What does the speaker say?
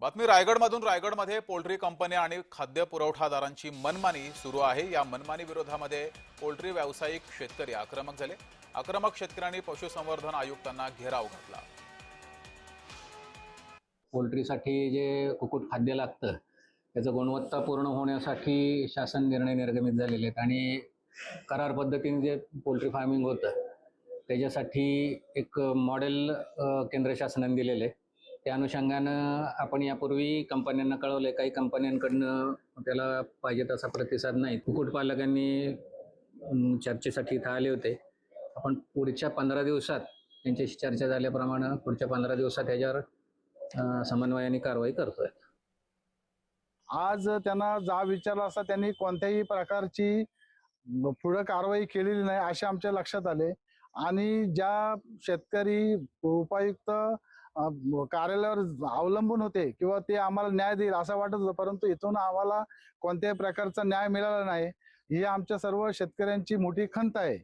बातमी रायगडमधून. रायगडमध्ये पोल्ट्री कंपन्या आणि खाद्य पुरवठादारांची मनमानी सुरू आहे. या मनमानी विरोधामध्ये पोल्ट्री व्यावसायिक शेतकरी आक्रमक झाले. आक्रमक शेतकऱ्यांनी पशुसंवर्धन आयुक्तांना घेराव घातला. पोल्ट्रीसाठी जे कुक्कुट खाद्य लागतं त्याचं गुणवत्ता पूर्ण होण्यासाठी शासन निर्णय निर्गमित झालेले आहेत. आणि करार पद्धतीने जे पोल्ट्री फार्मिंग होतं त्याच्यासाठी एक मॉडेल केंद्र शासनाने दिलेलं आहे. त्या अनुषंगानं आपण यापूर्वी कंपन्यांना कळवलंय. काही कंपन्यांकडनं त्याला पाहिजे तसा प्रतिसाद नाही. कुक्कुटपालकांनी चर्चेसाठी इथं आले होते. आपण पुढच्या पंधरा दिवसात त्यांच्याशी चर्चा झाल्याप्रमाणे पुढच्या पंधरा दिवसात त्याच्यावर समन्वयाने कारवाई करतोय. आज त्यांना जा विचारला असता त्यांनी कोणत्याही प्रकारची पुढं कारवाई केलेली नाही असे आमच्या लक्षात आले. आणि ज्या शेतकरी उपायुक्त कार्यालयावर अवलंबून होते किंवा ते आम्हाला न्याय देईल असं वाटत होतं. परंतु इथून आम्हाला कोणत्याही प्रकारचा न्याय मिळाला नाही. ही आमच्या सर्व शेतकऱ्यांची मोठी खंत आहे.